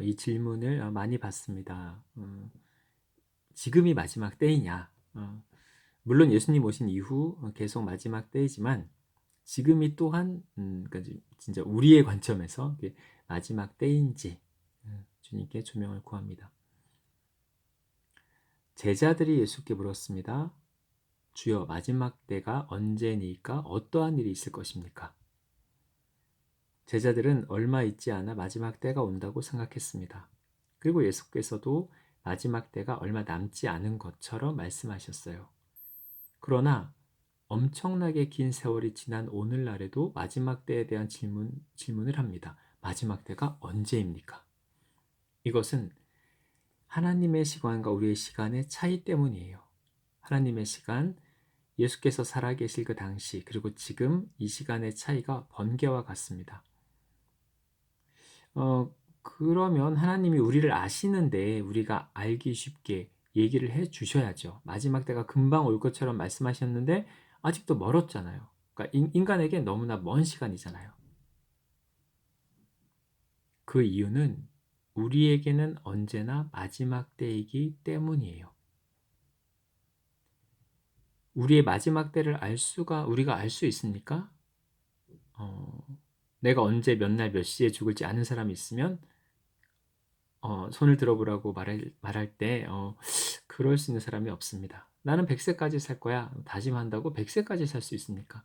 어, 이 질문을 어, 많이 받습니다. 어, 지금이 마지막 때이냐? 어, 물론 예수님 오신 이후 어, 계속 마지막 때이지만 지금이 또한 음, 그러니까 진짜 우리의 관점에서 마지막 때인지 어, 주님께 조명을 구합니다. 제자들이 예수께 물었습니다. 주여 마지막 때가 언제니까 어떠한 일이 있을 것입니까? 제자들은 얼마 있지 않아 마지막 때가 온다고 생각했습니다. 그리고 예수께서도 마지막 때가 얼마 남지 않은 것처럼 말씀하셨어요. 그러나 엄청나게 긴 세월이 지난 오늘날에도 마지막 때에 대한 질문, 질문을 합니다. 마지막 때가 언제입니까? 이것은 하나님의 시간과 우리의 시간의 차이 때문이에요. 하나님의 시간, 예수께서 살아계실 그 당시, 그리고 지금 이 시간의 차이가 번개와 같습니다. 어, 그러면 하나님이 우리를 아시는데 우리가 알기 쉽게 얘기를 해 주셔야죠. 마지막 때가 금방 올 것처럼 말씀하셨는데 아직도 멀었잖아요. 그러니까 인간에게 너무나 먼 시간이잖아요. 그 이유는 우리에게는 언제나 마지막 때이기 때문이에요. 우리의 마지막 때를 알 수가 우리가 알 수 있습니까? 어, 내가 언제 몇 날 몇 시에 죽을지 아는 사람이 있으면 어, 손을 들어보라고 말할, 말할 때 어, 그럴 수 있는 사람이 없습니다. 나는 100세까지 살 거야. 다짐한다고 100세까지 살 수 있습니까?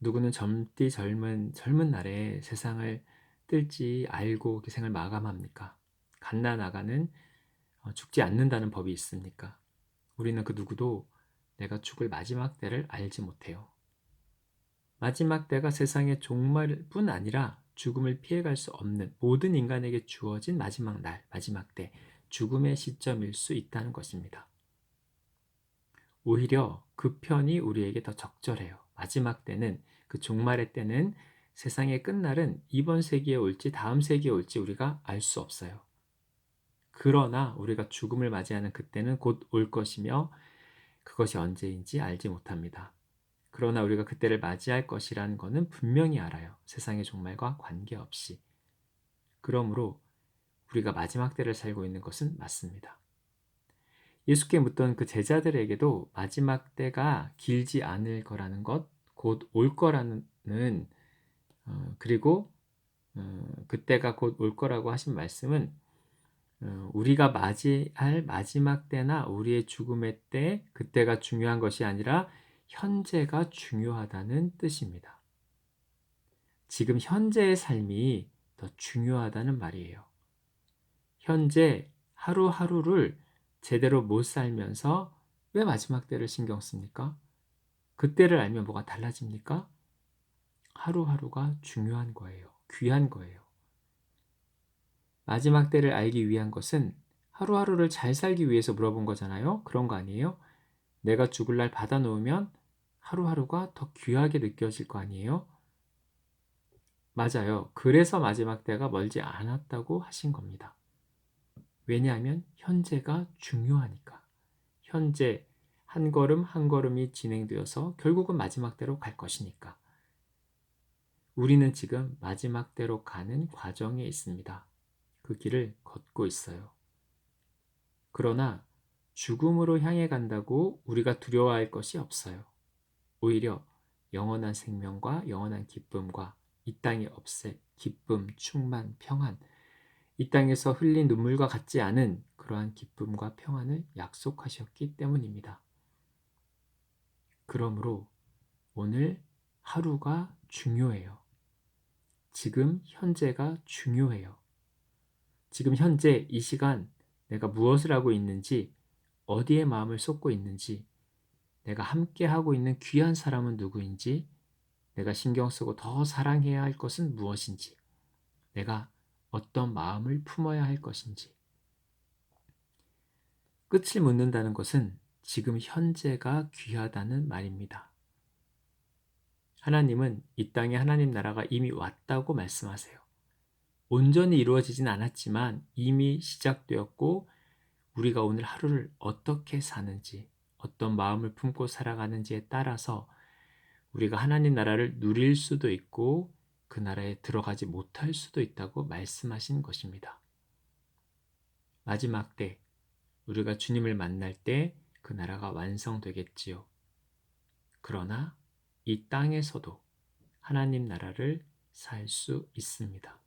누구는 젊디 젊은 젊은 날에 세상을 뜰지 알고 그 생을 마감합니까? 갓나 나가는 어, 죽지 않는다는 법이 있습니까? 우리는 그 누구도 내가 죽을 마지막 때를 알지 못해요. 마지막 때가 세상의 종말뿐 아니라 죽음을 피해갈 수 없는 모든 인간에게 주어진 마지막 날, 마지막 때, 죽음의 시점일 수 있다는 것입니다. 오히려 그 편이 우리에게 더 적절해요. 마지막 때는 그 종말의 때는 세상의 끝날은 이번 세기에 올지 다음 세기에 올지 우리가 알 수 없어요. 그러나 우리가 죽음을 맞이하는 그때는 곧 올 것이며 그것이 언제인지 알지 못합니다. 그러나 우리가 그때를 맞이할 것이라는 것은 분명히 알아요. 세상의 종말과 관계없이. 그러므로 우리가 마지막 때를 살고 있는 것은 맞습니다. 예수께 묻던 그 제자들에게도 마지막 때가 길지 않을 거라는 것, 곧 올 거라는, 어, 그리고 어, 그때가 곧 올 거라고 하신 말씀은 어, 우리가 맞이할 마지막 때나 우리의 죽음의 때, 그때가 중요한 것이 아니라 현재가 중요하다는 뜻입니다. 지금 현재의 삶이 더 중요하다는 말이에요. 현재 하루하루를 제대로 못 살면서 왜 마지막 때를 신경 씁니까? 그때를 알면 뭐가 달라집니까? 하루하루가 중요한 거예요. 귀한 거예요. 마지막 때를 알기 위한 것은 하루하루를 잘 살기 위해서 물어본 거잖아요. 그런 거 아니에요? 내가 죽을 날 받아놓으면 하루하루가 더 귀하게 느껴질 거 아니에요? 맞아요. 그래서 마지막 때가 멀지 않았다고 하신 겁니다. 왜냐하면 현재가 중요하니까. 현재 한 걸음 한 걸음이 진행되어서 결국은 마지막 때로 갈 것이니까. 우리는 지금 마지막 때로 가는 과정에 있습니다. 그 길을 걷고 있어요. 그러나 죽음으로 향해 간다고 우리가 두려워할 것이 없어요. 오히려 영원한 생명과 영원한 기쁨과 이 땅에 없애 기쁨, 충만, 평안, 이 땅에서 흘린 눈물과 같지 않은 그러한 기쁨과 평안을 약속하셨기 때문입니다. 그러므로 오늘 하루가 중요해요. 지금 현재가 중요해요. 지금 현재 이 시간 내가 무엇을 하고 있는지, 어디에 마음을 쏟고 있는지, 내가 함께 하고 있는 귀한 사람은 누구인지, 내가 신경 쓰고 더 사랑해야 할 것은 무엇인지, 내가 어떤 마음을 품어야 할 것인지. 끝을 묻는다는 것은 지금 현재가 귀하다는 말입니다. 하나님은 이 땅에 하나님 나라가 이미 왔다고 말씀하세요. 온전히 이루어지진 않았지만 이미 시작되었고 우리가 오늘 하루를 어떻게 사는지, 어떤 마음을 품고 살아가는지에 따라서 우리가 하나님 나라를 누릴 수도 있고 그 나라에 들어가지 못할 수도 있다고 말씀하신 것입니다. 마지막 때 우리가 주님을 만날 때 그 나라가 완성되겠지요. 그러나 이 땅에서도 하나님 나라를 살 수 있습니다.